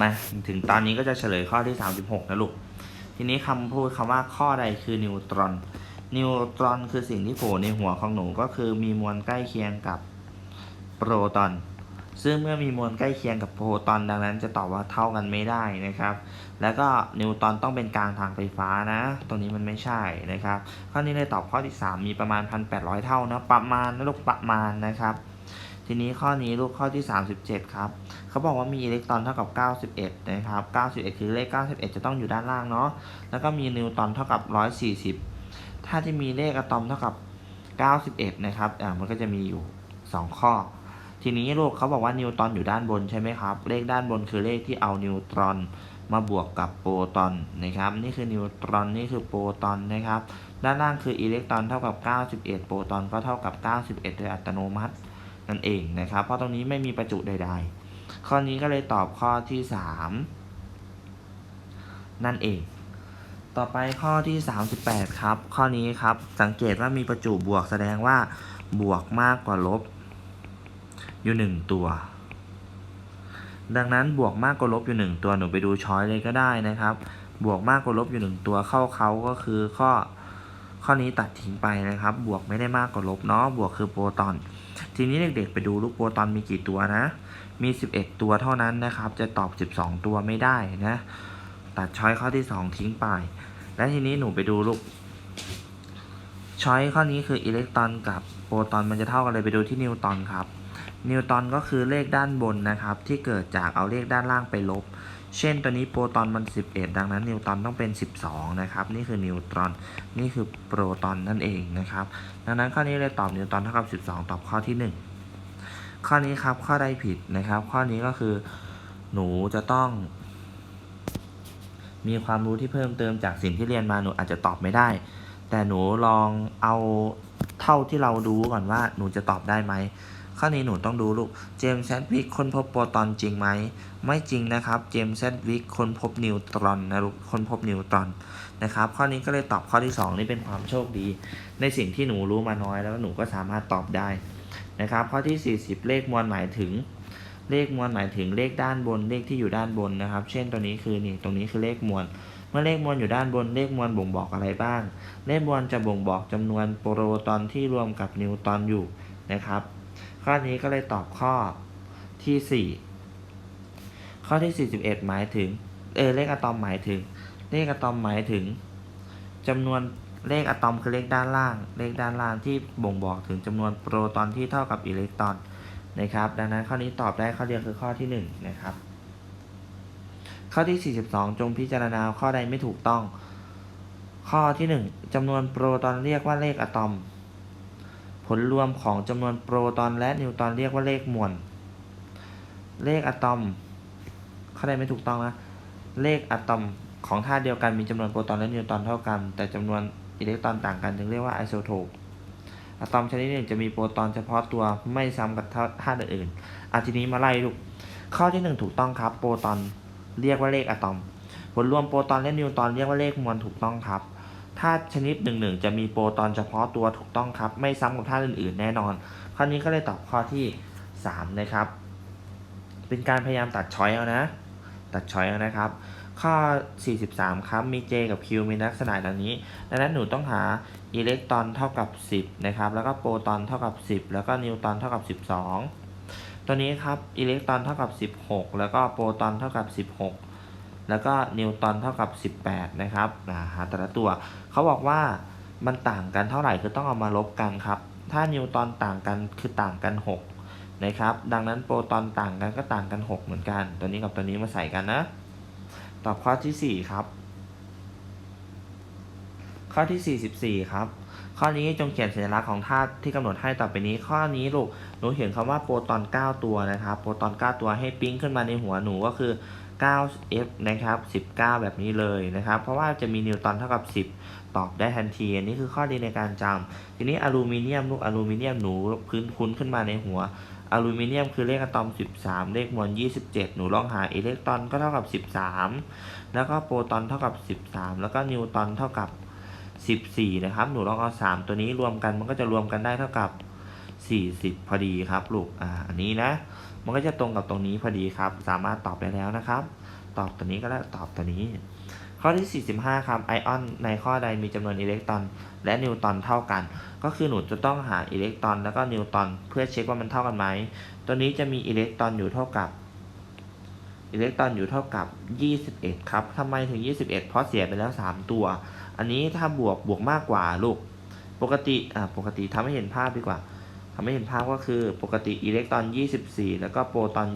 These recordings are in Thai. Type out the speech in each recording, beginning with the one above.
มา ถึงตอนนี้ก็จะเฉลยข้อที่ 36 นะลูก ทีนี้คำพูดคำว่าข้อใดคือนิวตรอน นิวตรอนคือสิ่งที่โผล่ในหัวของหนูก็คือมีมวลใกล้เคียงกับโปรตอน ซึ่งเมื่อมีมวลใกล้เคียงกับโปรตอนดังนั้นจะตอบว่าเท่ากันไม่ได้นะครับ แล้วก็นิวตรอนต้องเป็นกลางทางไฟฟ้านะ ตรงนี้มันไม่ใช่นะครับ ข้อนี้เลยตอบข้อที่ 3 มีประมาณ 1,800 เท่านะประมาณนะลูกประมาณนะครับ ทีนี้ข้อนี้ลูกข้อที่ 37 ครับ เขาบอกว่ามีอิเล็กตรอนเท่ากับ 91 นะครับ 91 คือเลข 91 จะต้องอยู่ด้านล่างเนาะ แล้วก็มีนิวตรอนเท่ากับ 140 ถ้าที่มีเลขอะตอมเท่ากับ 91 นะครับ อ่า มันก็จะมีอยู่ 2 ข้อ ทีนี้ลูกเขาบอกว่านิวตรอนอยู่ด้านบนใช่ไหมครับ เลขด้านบนคือเลขที่เอานิวตรอนมาบวกกับโปรตอนนะครับ นี่คือนิวตรอน นี่คือโปรตอนนะครับ ด้านล่างคืออิเล็กตรอนเท่ากับ 91 โปรตอนก็เท่ากับ 91 โดยอัตโนมัติ นั่นเองนะครับ เพราะตรงนี้ไม่มีประจุใด ๆ ข้อนี้ก็เลยตอบข้อที่ 3 นั่นเอง ต่อไปข้อที่ 38 ครับ ข้อนี้ครับสังเกตว่ามีประจุบวกแสดงว่าบวกมากกว่าลบ อยู่ 1 ตัว ดังนั้นบวกมากกว่าลบอยู่ 1 ตัวหนูไปดูช้อยเลยก็ได้นะครับ บวกมากกว่าลบอยู่ 1 ตัวเข้าเขาก็คือข้อข้อนี้ตัดทิ้งไปนะครับ บวกไม่ได้มากกว่าลบเนาะ บวกคือโปรตอน ทีนี้เด็กๆไปดูลูกโปรตอนมีกี่ตัวนะ มี 11 ตัวเท่านั้นนะครับ จะตอบ 12 ตัวไม่ได้นะ ตัดช้อยข้อที่ 2 ทิ้งไป และทีนี้หนูไปดูลูกช้อยข้อนี้คืออิเล็กตรอนกับโปรตอนมันจะเท่ากันเลยไปดูที่นิวตอนครับ นิวตอนก็คือเลขด้านบนนะครับ ที่เกิดจากเอาเลขด้านล่างไปลบ เช่นตัวนี้โปรตอนมัน 11 ดังนั้นนิวตรอนต้องเป็น 12 นะครับ นี่คือนิวตรอน นี่คือโปรตอนนั่นเองนะครับ ดังนั้นข้อนี้เลยตอบนิวตรอนเท่ากับ 12 ตอบข้อที่ 1 ข้อนี้ครับ ข้อใดผิดนะครับ ข้อนี้ก็คือหนูจะต้อง มีความรู้ที่เพิ่มเติมจากสิ่งที่เรียนมาหนูอาจจะตอบไม่ได้ แต่หนูลองเอาเท่าที่เรารู้ก่อนว่าหนูจะตอบได้ไหม ข้อนี้หนูต้องดูลูก เจมส์แซดวิกค้นพบโปรตอนจริงไหม ไม่จริงนะครับ เจมส์แซดวิกค้นพบนิวตรอนนะลูก ค้นพบนิวตรอนนะครับ ข้อนี้ก็เลยตอบข้อที่ 2 นี่เป็นความโชคดี ในสิ่งที่หนูรู้มาน้อยแล้วหนูก็สามารถตอบได้นะครับ ข้อที่ 40 เลขมวลหมายถึง เลขมวลหมายถึงเลขด้านบน เลขที่อยู่ด้านบนนะครับ เช่นตัวนี้คือนี่ ตรงนี้คือเลขมวลเมื่อเลขมวลอยู่ด้านบนเลขมวลบ่งบอกอะไรบ้าง เลขมวลจะบ่งบอกจำนวนโปรตอนที่รวมกับนิวตรอนอยู่นะครับ ข้อนี้ก็เลยตอบข้อที่ 4 ข้อที่ 41 หมายถึง เออเลขอะตอมหมายถึง เลขอะตอมหมายถึงจำนวนเลขอะตอมคือเลขด้านล่าง เลขด้านล่างที่บ่งบอกถึงจำนวนโปรตอนที่เท่ากับอิเล็กตรอนนะครับ ดังนั้นข้อนี้ตอบได้ข้อเดียวคือข้อที่ 1 นะครับ ข้อที่ 42 จงพิจารณาข้อใดไม่ถูกต้อง ข้อที่ 1จำนวนโปรตอนเรียกว่าเลขอะตอม ลรวมของจำนวนโปรตอนและนิวตอนเรียกว่าเลขมวล เลขอะตอมข้อใดไม่ถูกต้องนะ เลขอะตอมของธาตุเดียวกันมีจำนวนโปรตอนและนิวตอนเท่ากัน แต่จำนวนอิเล็กตรอนต่างกันจึงเรียกว่าไอโซโทปอะตอมชนิดหนึ่งจะมีโปรตอนเฉพาะตัวไม่ซ้ำกับธาตุอื่นอะทีนี้มาไล่ลูกข้อที่หนึ่งถูกต้องครับ โปรตอนเรียกว่าเลขอะตอมผลรวมโปรตอนและนิวตอนเรียกว่าเลขมวลถูกต้องครับ ธาตุชนิดหนึ่งหนึ่งจะมีโปรตอนเฉพาะตัวถูกต้องครับ ไม่ซ้ำกับธาตุอื่นๆ แน่นอน ข้อนี้ก็เลยตอบข้อที่สามนะครับ เป็นการพยายามตัดช้อยเอานะ ตัดช้อยเอานะครับ ข้อ 43 ครับ มี J กับ Q มีลักษณะดังนี้ ดังนั้นหนูต้องหาอิเล็กตรอนเท่ากับ 10 นะครับ แล้วก็โปรตอนเท่ากับ 10 แล้วก็นิวตรอนเท่ากับ 12 ตัวนี้ครับ อิเล็กตรอนเท่ากับ 16 แล้วก็โปรตอนเท่ากับ 16แล้วก็นิวตรอนเท่ากับ 18 นะครับหาแต่ละตัว เขาบอกว่ามันต่างกันเท่าไหร่คือต้องเอามาลบกันครับ ถ้านิวตอนต่างกันคือต่างกัน 6 นะครับ ดังนั้นโปรตอนต่างกันก็ต่างกัน 6 เหมือนกัน ตัวนี้กับตัวนี้มาใส่กันนะ ตอบข้อที่ 4 ครับ ข้อที่ 44 ครับ ข้อนี้จงเขียนสัญลักษณ์ของธาตุที่กำหนดให้ต่อไปนี้ ข้อนี้ลูก หนูเห็นคำว่าโปรตอน 9 ตัวนะครับ โปรตอน 9 ตัวให้ปิ๊งขึ้นมาในหัวหนูก็คือ 9f นะครับ 19 แบบนี้เลยนะครับ เพราะว่าจะมีนิวตรอนเท่ากับ 10 ตอบได้ทันที อันนี้คือข้อดีในการจำ ทีนี้อลูมิเนียมลูกอลูมิเนียมหนูพื้นคุ้นขึ้นมาในหัว อลูมิเนียมคือเลขอะตอม 13 เลขมวล 27 หนูลองหาอิเล็กตรอนก็เท่ากับ 13 แล้วก็โปรตอนเท่ากับ 13 แล้วก็นิวตรอนเท่ากับ 14 นะครับ หนูลองเอา 3 ตัวนี้รวมกันมันก็จะรวมกันได้เท่ากับ 40 พอดีครับลูกอ่าอันนี้นะ มันก็จะตรงกับตรงนี้พอดีครับ สามารถตอบได้แล้วนะครับ ตอบตัวนี้ก็ได้ตอบตัวนี้ ข้อที่ 45 ครับไอออนในข้อใดมีจำนวนอิเล็กตรอน และนิวตรอนเท่ากัน ก็คือหนูจะต้องหาอิเล็กตรอนแล้วก็นิวตรอนเพื่อเช็คว่ามันเท่ากันไหมตัวนี้จะมีอิเล็กตรอนอยู่เท่ากับอิเล็กตรอนอยู่เท่ากับ 21 ครับทำไมถึง 21 เพราะเสียไปแล้ว 3 ตัว อันนี้ถ้าบวกบวกมากกว่าลูก ปกติ อ่า ปกติทำให้เห็นภาพดีกว่าำให้เห็นภาพก็คือปกติอิเล็กตรอน 24 แล้วก็โปรตอน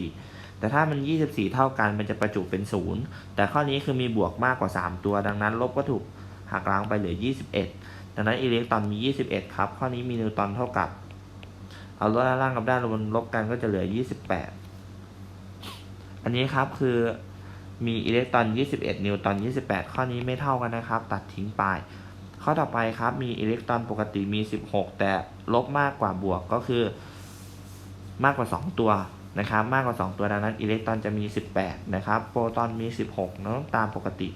24 แต่ถ้ามัน 24 เท่ากันมันจะประจุเป็น 0 แต่ข้อนี้คือมีบวกมากกว่า 3 ตัว ดังนั้นลบก็ถูกหักล้างไปเหลือ 21 ดังนั้นอิเล็กตรอนมี 21 ครับ ข้อนี้มีนิวตรอนเท่ากับ เอาลบด้านล่างกับด้านบนลบกันก็จะเหลือ 28 อันนี้ครับคือมีอิเล็กตรอน 21 นิวตรอน 28 ข้อนี้ไม่เท่ากันนะครับ ตัดทิ้งไป ข้อต่อไปครับมีอิเล็กตรอนปกติมี 16 แต่ลบมากกว่าบวกก็คือ มากกว่า 2 ตัวนะครับ มากกว่า 2 ตัวดังนั้นอิเล็กตรอนจะมี 18 นะครับ โปรตอนมี 16เนาะตามปกติ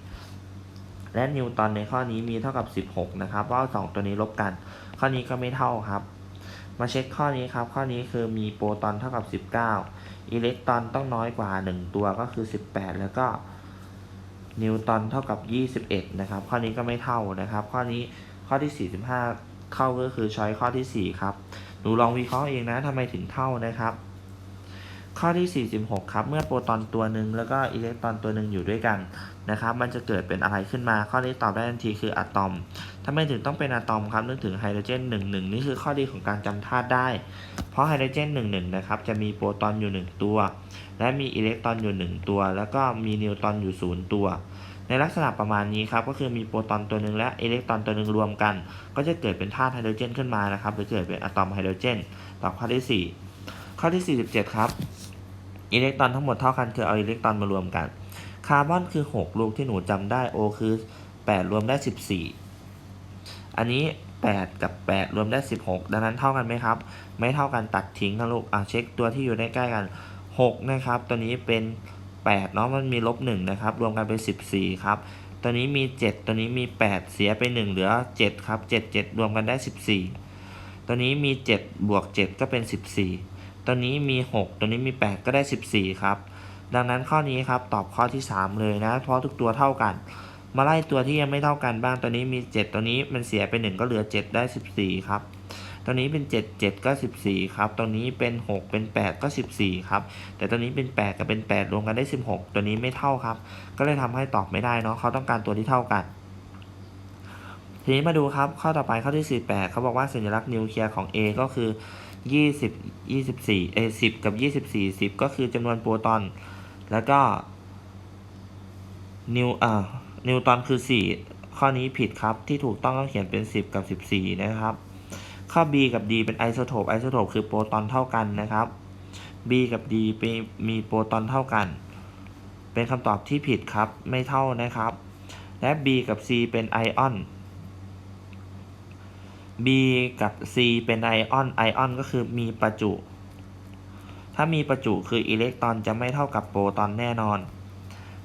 และนิวตอนในข้อนี้มีเท่ากับ 16 นะครับว่า 2 ตัวนี้ลบกัน ข้อนี้ก็ไม่เท่าครับ มาเช็คข้อนี้ครับ ข้อนี้คือมีโปรตอนเท่ากับ 19 อิเล็กตรอนต้องน้อยกว่า 1 ตัวก็คือ 18 แล้วก็ นิวตรอนเท่ากับ 21 นะครับ ข้อนี้ก็ไม่เท่านะครับ ข้อนี้ข้อที่ 45 เข้าก็คือช้อยข้อที่ 4 ครับ หนูลองวิเคราะห์เองนะทำไมถึงเท่านะครับ ข้อที่ 46 ครับ เมื่อโปรตอนตัวหนึ่งแล้วก็อิเล็กตรอนตัวหนึ่งอยู่ด้วยกันนะครับ มันจะเกิดเป็นอะไรขึ้นมา ข้อนี้ตอบได้ทันทีคืออะตอมทำไมถึงต้องเป็นอะตอมครับนึกถึงไฮโดรเจน1 1 นี่คือข้อดีของการจำธาตุได้ เพราะไฮโดรเจน1 1 นะครับ จะมีโปรตอนอยู่ 1 ตัว และมีอิเล็กตรอนอยู่ 1 ตัว แล้วก็มีนิวตรอนอยู่ 0 ตัว ในลักษณะประมาณนี้ครับก็คือมีโปรตอนตัวหนึ่งและอิเล็กตรอนตัวหนึ่งรวมกัน ก็จะเกิดเป็นธาตุไฮโดรเจนขึ้นมานะครับหรือเกิดเป็นอะตอมไฮโดรเจนตอบข้อที่ 4 ข้อที่ 47 ครับอิเล็กตรอนทั้งหมดเท่ากันคือเอาอิเล็กตรอนมารวมกัน คาร์บอนคือ 6 ลูกที่หนูจำได้ O คือ 8 รวมได้ 14 อันนี้ 8 กับ 8 รวมได้ 16 ดังนั้นเท่ากันไหมครับ ไม่เท่ากันตัดทิ้งนะลูกอะเช็คตัวที่อยู่ใกล้ๆกัน 6นะครับตัวนี้เป็น8เนาะมันมีลบ1นะครับรวมกันเป็น 14ครับตัวนี้มี 7 ตัวนี้มี 8 เสียไป 1 เหลือ 7 ครับ 7 7 รวมกันได้ 14 ตัวนี้มี 7 บวก 7 ก็เป็น 14 ตัวนี้มี 6 ตัวนี้มี 8 ก็ได้ 14 ครับ ดังนั้นข้อนี้ครับตอบข้อที่ 3 เลยนะ เพราะทุกตัวเท่ากัน มาไล่ตัวที่ยังไม่เท่ากันบ้าง ตัวนี้มี 7 ตัวนี้มันเสียไป 1 ก็เหลือ 7 ได้ 14 ครับ ตัวนี้เป็น 7 7 ก็ 14 ครับตัวนี้เป็น 6 เป็น 8 ก็ 14 ครับ แต่ตัวนี้เป็น 8 กับเป็น 8 รวมกันได้ 16 ตัวนี้ไม่เท่าครับ ก็เลยทำให้ตอบไม่ได้เนาะเขาต้องการตัวที่เท่ากัน ทีนี้มาดูครับ ข้อต่อไปข้อที่ 48 เขาบอกว่าสัญลักษณ์นิวเคลียร์ของ A ก็คือ 20 24เอ10 กับ 24 10 ก็คือจำนวนโปรตอน แล้วก็นิวอ่านิวตอนคือ 4 ข้อนี้ผิดครับที่ถูกต้องต้องเขียนเป็น 10 กับ 14 นะครับ ข้อ B กับ D เป็นไอโซโทปไอโซโทปคือโปรตอนเท่ากันนะครับ B กับ D เป็นมีโปรตอนเท่ากัน เป็นคำตอบที่ผิดครับไม่เท่านะครับ และ B กับ C เป็นไอออน B กับ C เป็นไอออนไอออนก็คือมีประจุ ถ้ามีประจุคืออิเล็กตรอนจะไม่เท่ากับโปรตอนแน่นอน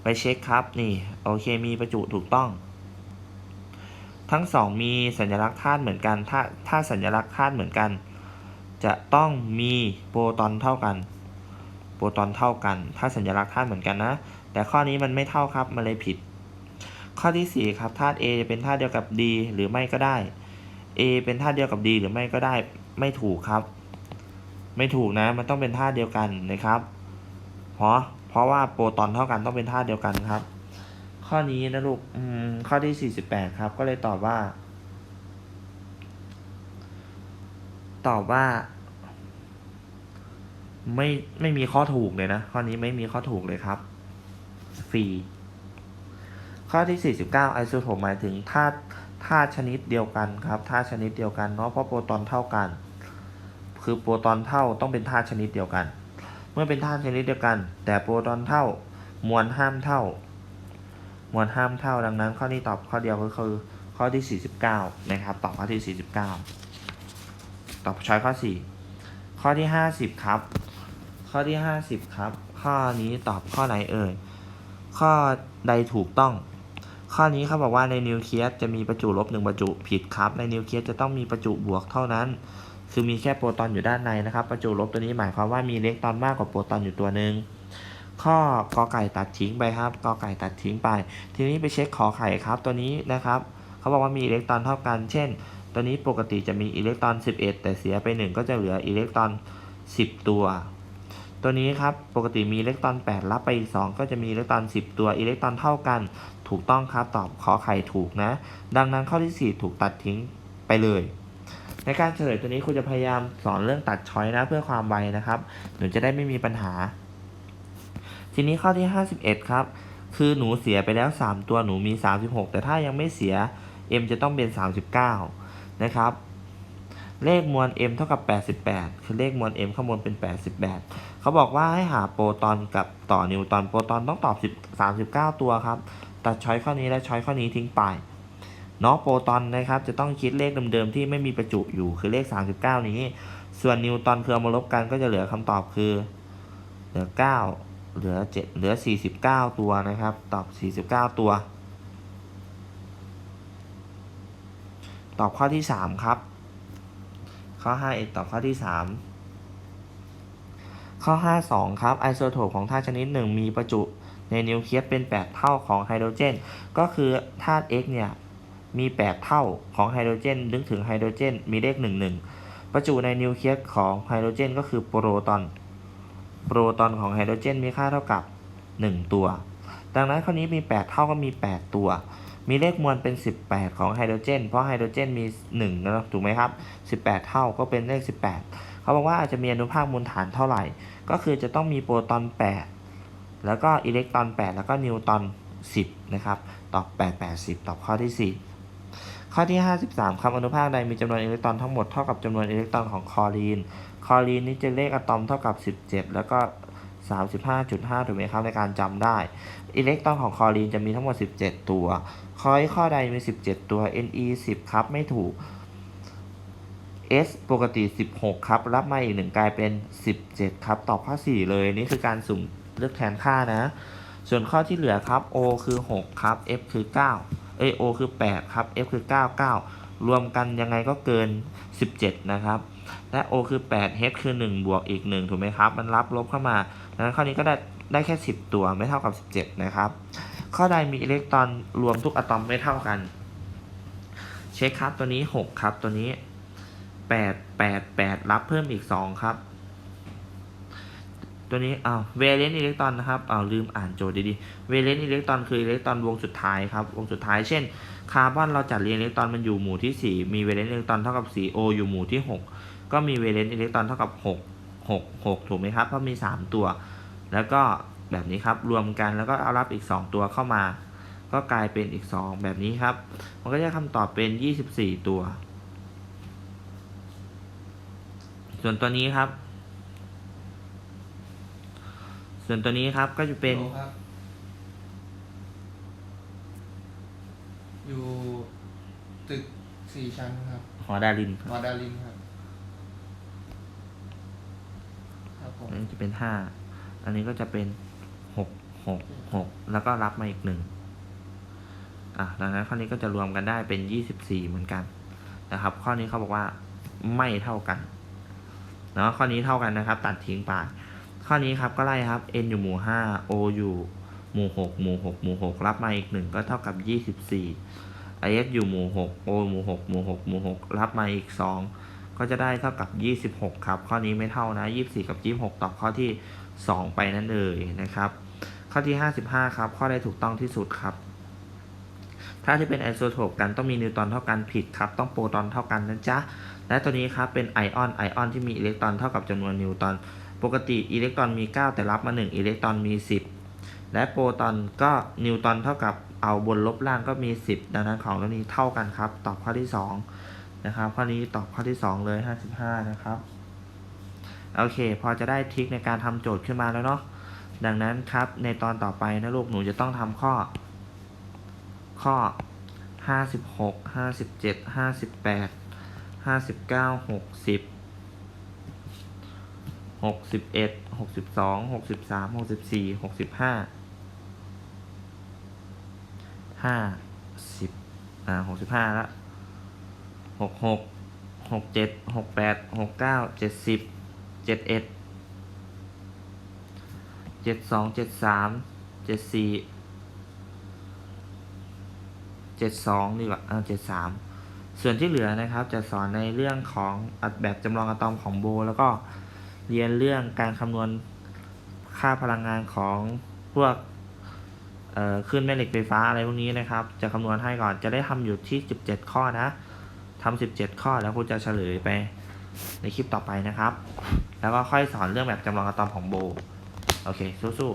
ไปเช็คครับนี่โอเคมีประจุถูกต้อง ทั้งสองมีสัญลักษณ์ธาตุเหมือนกัน ถ้าถ้าสัญลักษณ์ธาตุเหมือนกัน จะต้องมีโปรตอนเท่ากัน โปรตอนเท่ากัน ถ้าสัญลักษณ์ธาตุเหมือนกันนะ แต่ข้อนี้มันไม่เท่าครับ มันเลยผิด ข้อที่ 4 ครับ ธาตุ A จะเป็นธาตุเดียวกับ D หรือไม่ก็ได้ A เป็นธาตุเดียวกับ D หรือไม่ก็ได้ ไม่ถูกครับ ไม่ถูกนะ มันต้องเป็นธาตุเดียวกันนะครับ เพราะ เพราะว่าโปรตอนเท่ากันต้องเป็นธาตุเดียวกันครับ ข้อนี้นะลูกอืมข้อที่ 48 ครับ ก็เลยตอบว่า ตอบว่า ไม่ไม่มีข้อถูกเลยนะ ข้อนี้ไม่มีข้อถูกเลยครับฟรีข้อที่ 49 ไอโซโทปหมายถึงธาตุธาตุชนิดเดียวกันครับธาตุชนิดเดียวกันเนาะเพราะโปรตอนเท่ากัน คือโปรตอนเท่าต้องเป็นธาตุชนิดเดียวกัน เมื่อเป็นธาตุชนิดเดียวกัน แต่โปรตอนเท่ามวลห้ามเท่า มวลห้ามเท่าดังนั้น ข้อนี้ตอบข้อเดียวก็คือข้อที่ 49 นะครับตอบข้อที่ 49 ตอบช้อยข้อ 4 ข้อที่ 50 ครับ ข้อที่ 50 ครับ ข้อนี้ตอบข้อไหนเอ่ยข้อใดถูกต้อง ข้อนี้เขาบอกว่าในนิวเคลียสจะมีประจุลบหนึ่งประจุผิดครับ ในนิวเคลียสจะต้องมีประจุบวกเท่านั้น คือมีแค่โปรตอนอยู่ด้านในนะครับ ประจุลบตัวนี้หมายความว่ามีอิเล็กตรอนมากกว่าโปรตอนอยู่ตัวหนึ่ง ข้อกอไก่ตัดทิ้งไปครับกอไก่ตัดทิ้งไป ทีนี้ไปเช็คขอไข่ครับตัวนี้นะครับเขาบอกว่ามีอิเล็กตรอนเท่ากัน เช่น ตัวนี้ปกติจะมีอิเล็กตรอน 11 แต่เสียไป 1 ก็จะเหลืออิเล็กตรอน 10 ตัว ตัวนี้ครับปกติมีอิเล็กตรอน 8 รับไปอีก 2 ก็จะมีอิเล็กตรอน 10 ตัวอิเล็กตรอนเท่ากัน ถูกต้องครับตอบขอไข่ถูกนะ ดังนั้นข้อที่ 4 ถูกตัดทิ้งไปเลยในการเฉลยตัวนี้คุณจะพยายามสอนเรื่องตัดช้อยนะเพื่อความไวนะครับ หนูจะได้ไม่มีปัญหา ทีนี้ข้อที่ 51 ครับ คือหนูเสียไปแล้ว 3 ตัวหนูมี 36 แต่ถ้ายังไม่เสีย m จะต้องเป็น 39 นะครับ เลขมวล m เท่ากับ 88 คือเลขมวล m ข้างบนเป็น 88 เขาบอกว่าให้หาโปรตอนกับต่อนิวตอนโปรตอนต้องตอบ10 39 ตัวครับ ตัดช้อยข้อนี้และช้อยข้อนี้ทิ้งไปเนาะโปรตอนนะครับ จะต้องคิดเลขเดิมๆที่ไม่มีประจุอยู่คือเลข 39 นี้ ส่วนนิวตอนคือเอามาลบกันก็จะเหลือคำตอบคือเหลือ 9 เหลือ7เหลือ 49 ตัวนะครับ ตอบ 49 ตัว ตอบข้อที่ 3 ครับ ข้อ5เอกตอบข้อที่ 3 ข้อ 5 2 ครับ ไอโซโทปของธาตุชนิดหนึ่งมีประจุในนิวเคลียสเป็น 8 เท่าของไฮโดรเจน ก็คือธาตุ X เนี่ย มี 8 เท่าของไฮโดรเจน นึกถึงไฮโดรเจน มีเลข 1 1 ประจุในนิวเคลียสของไฮโดรเจน ก็คือโปรตอน โปรตอนของไฮโดรเจนมีค่าเท่ากับ 1 ตัว ดังนั้นข้อนี้มี 8 เท่าก็มี 8 ตัว มีเลขมวลเป็น 18 ของไฮโดรเจน เพราะไฮโดรเจนมี1นะถูกไหมครับ 18 เท่าก็เป็นเลข 18 เขาบอกว่าอาจจะมีอนุภาคมูลฐานเท่าไหร่ ก็คือจะต้องมีโปรตอน 8 แล้วก็อิเล็กตรอน 8 แล้วก็นิวตรอน 10 นะครับ ตอบ 8 80ตอบข้อที่ 4ข้อที่ 53คำอนุภาคใดมีจำนวนอิเล็กตรอนทั้งหมดเท่ากับจำนวนอิเล็กตรอนของคลอรีน คลอรีนนี่จะเลขอะตอมเท่ากับ 17 แล้วก็ 35.5 ถูกไหมครับในการจำได้ อิเล็กตรอนของคลอรีนจะมีทั้งหมด 17 ตัวข้อข้อใดมี 17 ตัว Ne 10 ครับ ไม่ถูก S ปกติ 16 ครับ รับมาอีกหนึ่งกลายเป็น 17 ครับ ตอบข้อ 4 เลย นี่คือการสุ่มเลือกแทนค่านะ ส่วนข้อที่เหลือครับ O คือ 6 ครับ F คือ 9 เอย O คือ 8 ครับ F คือ 9 9 รวมกันยังไงก็เกิน 17 นะครับ และ O คือ8 H คือ 1 บวกอีก 1 ถูกไหมครับ มันรับลบเข้ามาดังนั้นข้อนี้ก็ได้ได้แค่ 10 ตัวไม่เท่ากับ 17 นะครับ ข้อใดมีอิเล็กตรอนรวมทุกอะตอมไม่เท่ากัน เช็คครับตัวนี้ 6 ครับตัวนี้ 8 8 8 รับเพิ่มอีก 2 ครับ ตัวนี้อ้าวเวเลนอิเล็กตรอนนะครับอ้าวลืมอ่านโจทย์ดีๆเวเลนอิเล็กตรอนคืออิเล็กตรอนวงสุดท้ายครับวงสุดท้ายเช่นคาร์บอนเราจัดเรียงอิเล็กตรอนมันอยู่หมู่ที่ 4 มีเวเลนอิเล็กตรอนเท่ากับ 4 O อยู่หมู่ที่ 6 ก็มีเวเลนอิเล็กตรอนเท่ากับ 6 6 6 ถูกไหมครับ เพราะมี 3 ตัว แล้วก็แบบนี้ครับ รวมกันแล้วก็เอารับอีก 2 ตัวเข้ามา ก็กลายเป็นอีก 2 แบบนี้ครับ มันก็จะคำตอบเป็น 24 ตัว ส่วนตัวนี้ครับ ส่วนตัวนี้ครับก็จะเป็นโลครับอยู่ตึกสี่ชั้นครับ หอดารินวาดาลินครับครับผม อันนี้จะเป็นห้าอันนี้ก็จะเป็นหกหกหกแล้วก็รับมาอีกหนึ่งอะดังนั้นข้อนี้ก็จะรวมกันได้เป็นยี่สิบสี่เหมือนกันนะครับ ข้อนี้เขาบอกว่าไม่เท่ากันเนาะข้อนี้เท่ากันนะครับ ตัดทิ้งไปข้อนี้ครับก็ไล่ครับ n อยู่หมู่ห้า o อยู่หมู่หกหมู่หกหมู่หกรับมาอีกหนึ่งก็เท่ากับยี่สิบสี่ is อยู่หมู่หก o หมู่หกหมู่หกหมู่หกรับมาอีกสอง ก็จะได้เท่ากับ 26 ครับ ข้อนี้ไม่เท่านะ 24 กับ 26 ตอบข้อที่ 2 ไปนั่นเลยนะครับ ข้อที่ 55 ครับ ข้อใดถูกต้องที่สุดครับ ถ้าที่เป็นไอโซโทปกันต้องมีนิวตรอนเท่ากันผิดครับ ต้องโปรตอนเท่ากันนะจ๊ะ และตัวนี้ครับเป็นไอออน ไอออนที่มีอิเล็กตรอนเท่ากับจำนวนนิวตรอน ปกติอิเล็กตรอนมี 9 แต่รับมา 1 อิเล็กตรอนมี 10 และโปรตอนก็นิวตรอนเท่ากับเอาบนลบล่างก็มี 10 ดังนั้นของตัวนี้เท่ากันครับ ตอบข้อที่ 2 นะครับ ข้อนี้ตอบข้อที่ 2 เลย 55 นะครับ โอเค พอจะได้ทริคในการทำโจทย์ขึ้นมาแล้วเนาะดังนั้นครับในตอนต่อไปนะลูกหนูจะต้องทำข้อ ข้อ 56 57 58 59 60 61 62 63 64 65 50อ่า65แล้ว หกหกหกเจ็ดหกแปดหกเก้าเจ็ดสิบเจ็ดเอ็ดเจ็ดสองเจ็ดสามเจ็ดสี่เจ็ดสองดีกว่าเออเจ็ดสามส่วนที่เหลือนะครับจะสอนในเรื่องของอัดแบบจำลองอะตอมของโบ แล้วก็เรียนเรื่องการคำนวณค่าพลังงานของพวกขึ้นแม่เหล็กไฟฟ้าอะไรพวกนี้นะครับ จะคำนวณให้ก่อนจะได้ทำอยู่ที่ 17 ข้อนะ ทำสิบเจ็ดข้อแล้วครูจะเฉลยไปในคลิปต่อไปนะครับ แล้วก็ค่อยสอนเรื่องแบบจำลองอะตอมของโบ โอเค สู้ๆ